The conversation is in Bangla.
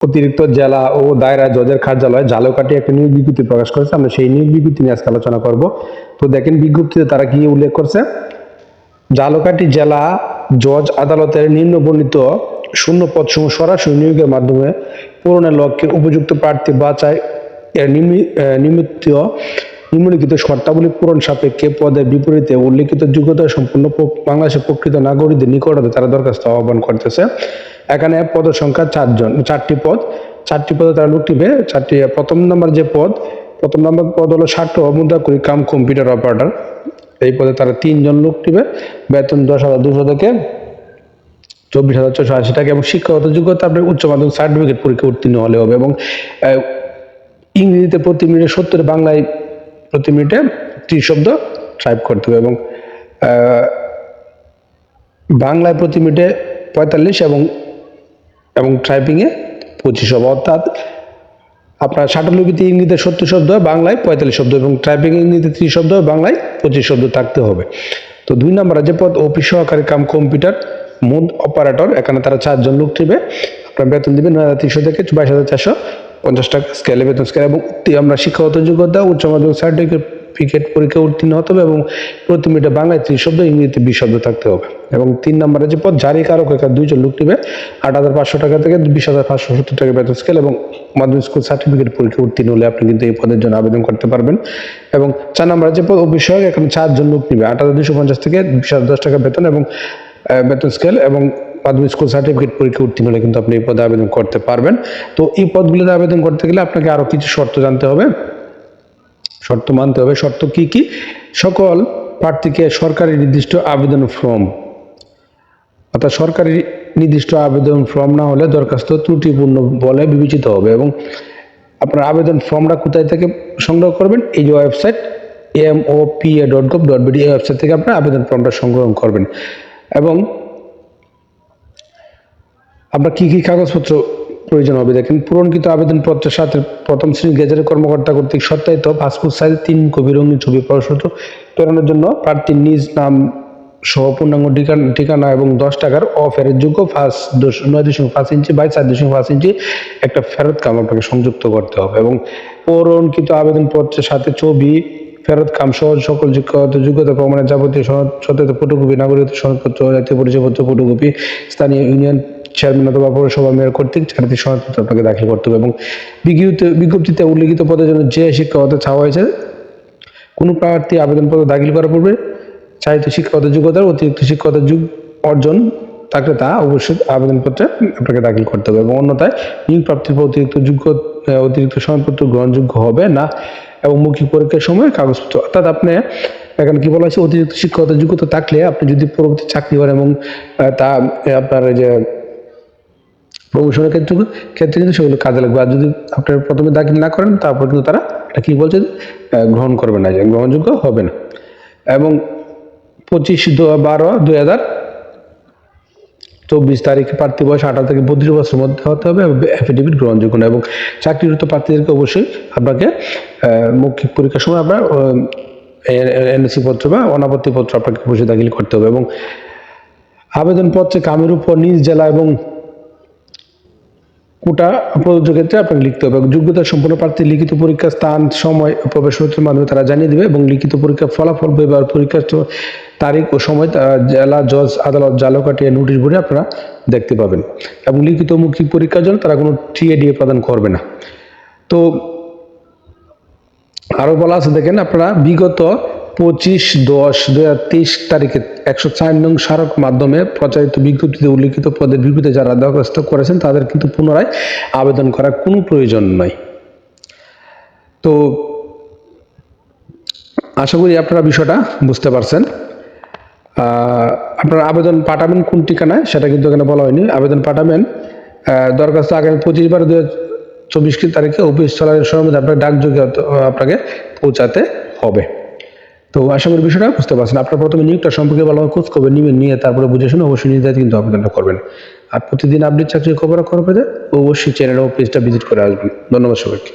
অতিরিক্ত জেলা ও দায়রা জজের কার্যালয় ঝালকাঠি একটা নিয়োগ বিজ্ঞপ্তি প্রকাশ করেছে। আমরা সেই নিয়োগ বিজ্ঞপ্তি নিয়ে আজকে আলোচনা করব। তো দেখেন বিজ্ঞপ্তিতে তারা কি উল্লেখ করছে? ঝালকাঠি জেলা জজ আদালতের নিম্ন বর্ণিত শূন্য পদসমূহ সরাসরি নিয়োগের মাধ্যমে পূরণের লক্ষ্যে উপযুক্ত প্রার্থী বাছাই নিমিত্ত নিম্নলিখিত শর্তাবলী পূরণ সাপেক্ষে পদের বিপরীতে উল্লেখিত যোগ্যতা সম্পূর্ণ প্র- বাংলাদেশের প্রকৃত নাগরিকদের নিকটতে তারা দরখাস্ত আহ্বান করতেছে। এখানে পদের সংখ্যা চারজন, চারটি পদ। চারটি পদে তারা লোক চারটি, প্রথম নম্বর যে পদ, প্রথম নম্বর পদ হলো ষাট মুদ্রা করি কাম কম্পিউটার অপারেটর। এই পদে তারা তিনজন লোক নিবে বেতন দশ হাজার দুশো থেকে চব্বিশ হাজার ছশো আশি টাকা এবং শিক্ষাগত যোগ্যতা আপনার উচ্চ মাধ্যমিক সার্টিফিকেট পরীক্ষা উত্তীর্ণ হলে হবে এবং ইংরেজিতে প্রতি মিনিটে সত্তর, বাংলায় প্রতি মিনিটে ত্রিশ শব্দ টাইপ করতে হবে এবং বাংলায় প্রতি মিনিটে পঁয়তাল্লিশ এবং এবং টাইপিংয়ে পঁচিশ হবে অর্থাৎ আপনার ষাটলিপিতে ইংরেজিতে সত্তর শব্দ, বাংলায় পঁয়তাল্লিশ শব্দ এবং টাইপিং ইংরেজিতে ত্রিশ শব্দ, বাংলায় পঁচিশ শব্দ থাকতে হবে। তো দুই নম্বরে যে পদ, অফিস সহকারী কাম কম্পিউটার, মুড অপারেটর, এখানে তারা চারজন লোক নেবে। আপনার বেতন দিবেন নয় হাজার তিনশো থেকে বাইশ হাজার চারশো পঞ্চাশ টাকা স্কেলে বেতন স্কেল এবং আমরা শিক্ষাগত যোগ্যতা, উচ্চ মাধ্যমিক সার্টিফিকেট পরীক্ষা উত্তীর্ণ হতে হবে, এবং প্রতি মিনিটে বাংলায় ত্রিশ শব্দ, ইংরেজিতে বিশ শব্দ থাকতে হবে। এবং তিন নম্বরে যে পদ, জারি কারক এখানে দুইজন লোক নেবে, আট হাজার পাঁচশো টাকা থেকে বিশ হাজার পাঁচশো সত্তর টাকা বেতন স্কেল এবং মাধ্যমিক স্কুল সার্টিফিকেট পরীক্ষা উত্তীর্ণ হলে আপনি কিন্তু এই পদের জন্য আবেদন করতে পারবেন। এবং চার নম্বরে যে পদ অফিসক এখানে চারজন লোক নেবে, আট হাজার দুশো পঞ্চাশ থেকে বিশ হাজার দশ টাকা বেতন, এবং বেতন স্কেল এবং মাধ্যমিক স্কুল সার্টিফিকেট পরীক্ষা উত্তীর্ণ হলে কিন্তু আপনি এই পদে আবেদন করতে পারবেন। তো এই পদগুলোতে আবেদন করতে গেলে আপনাকে আরও কিছু শর্ত জানতে হবে। শর্ত মানতে হবে। শর্ত কি কি? সকল প্রার্থীকে সরকারি নির্দিষ্ট আবেদন ফর্ম অর্থাৎ সরকারি নির্দিষ্ট আবেদন ফর্ম না হলে দরখাস্ত ত্রুটিপূর্ণ বলে বিবেচিত হবে এবং আপনার আবেদন ফর্মটা কোথায় থেকে সংগ্রহ করবেন? এই যে website M O P A dot gov dot BD এই ওয়েবসাইট থেকে আপনার আবেদন ফর্মটা সংগ্রহ করবেন। এবং আপনার কি কি কাগজপত্র প্রয়োজন হবে? দেখেন পূরণকৃত আবেদনপত্রের সাথে প্রথম শ্রেণির গেজেটের কর্মকর্তা কর্তৃক সত্যায়িত পাসপোর্ট সাইজ, তিন কপি রঙিন ছবি প্রদর্শিত প্রেরণের জন্য প্রার্থীর নিজ নাম সহ পূর্ণাঙ্গ ঠিকানা ঠিকানা এবং দশ টাকার অফেরের যোগ্য পাঁচ দশ নয় দশমিক পাঁচ ইঞ্চি বাই চার দশমিক পাঁচ ইঞ্চি একটা ফেরত কাম আপনাকে সংযুক্ত করতে হবে এবং পূরণকৃত আবেদনপত্রের সাথে ছবি, ফেরত কাম সহ সকল যোগ্যতা প্রমাণের যাবতীয় সনদ সত্যায়িত ফটোকপি নাগরিকত্ব সনদপত্র, জাতীয় পরিচয়পত্র ফটোকপি স্থানীয় ইউনিয়ন চেয়ারম্যান অথবা পৌরসভা মেয়র কর্তৃক চারিটি সনদপত্র আপনাকে দাখিল করতে হবে এবং বিজ্ঞপ্তি বিজ্ঞপ্তিতে উল্লিখিত পদের জন্য যে শিক্ষাগত চাওয়া হয়েছে, কোনো প্রার্থী আবেদনপত্র দাখিল করার পূর্বে চাহিত শিক্ষাগত যোগ্যতার অতিরিক্ত শিক্ষাগত যুগ অর্জন থাকলে তা অবশ্যই আবেদনপত্রে আপনাকে দাখিল করতে হবে এবং অন্যথায় নিয়োগ প্রাপ্তির পর অতিরিক্ত যোগ্য অতিরিক্ত সনদপত্র গ্রহণযোগ্য হবে না এবং মৌখিক পরীক্ষার সময় কাগজপত্র। অর্থাৎ আপনি, এখানে কি বলা হয়েছে? অতিরিক্ত শিক্ষাগত যোগ্যতা থাকলে আপনি যদি পরবর্তী চাকরি করেন এবং তা, আপনার যে প্রমোশনের ক্ষেত্রে ক্ষেত্রে কিন্তু সেগুলো কাজে লাগবে। আর যদি আপনার প্রথমে দাখিল না করেন, তারপর কিন্তু তারা এটা কি বলছে? গ্রহণ করবে না, যে গ্রহণযোগ্য হবে না। এবং পঁচিশ দু- বারো দুই হাজার চব্বিশ তারিখে প্রার্থী বয়স আঠারো থেকে বত্রিশ বছরের মধ্যে হতে হবে অ্যাফিডেভিট গ্রহণযোগ্য না। এবং চাকরিরত প্রার্থীদেরকে অবশ্যই আপনাকে মৌখিক পরীক্ষার সময় আপনার এনএসি পত্র বা অনাপত্তি পত্র আপনাকে অবশ্যই দাখিল করতে হবে। এবং আবেদনপত্রে কামের উপর নিজ জেলা এবং কোটা প্রযোজ্য ক্ষেত্রে আপনাকে লিখতে হবে যোগ্যতা সম্পন্ন প্রার্থী লিখিত পরীক্ষার স্থান, সময় প্রবেশ পত্রের মাধ্যমে তারা জানিয়ে দেবে এবং লিখিত পরীক্ষার ফলাফল এবার পরীক্ষার তারিখ ও সময় জেলা, জজ, আদালত জালকাটিয়া নোটিশ বোর্ডে আপনারা দেখতে পাবেন। এবং লিখিত মৌখিক পরীক্ষার জন্য তারা কোনো টিএডিএ প্রদান করবে না। তো আরও বলা আছে, দেখেন আপনারা বিগত পঁচিশ দশ দু হাজার তারিখে একশো চার নং স্মারক মাধ্যমে প্রচারিত বিজ্ঞপ্তিতে উল্লিখিত পদের বিপরীতে যারা দরখাস্ত করেছেন, তাদের কিন্তু পুনরায় আবেদন করার কোনো প্রয়োজন নয় তো আশা করি আপনারা বিষয়টা বুঝতে পারছেন। আপনারা আবেদন পাঠাবেন কোন ঠিকানায় সেটা কিন্তু এখানে বলা হয়নি। আবেদন পাঠাবেন দরখাস্ত আগামী পঁচিশ বারো দু হাজার চব্বিশ তারিখে অফিস চলার সময় আপনার ডাকযোগে আপনাকে পৌঁছাতে হবে। তো আশা করি বিষয়টা বুঝতে পারছেন। আপনার প্রথমে নিয়োগটা সম্পর্কে ভালো খোঁজ খবর নিবেন, নিয়ে তারপরে বুঝে শুনে অবশ্যই নির্ধারিত কিন্তু আবেদনটা করবেন। আর প্রতিদিন আপডেট চাকরির খবর খবর পেতে অবশ্যই চ্যানেল ও পেজটা ভিজিট করে আসবেন। ধন্যবাদ সবাইকে।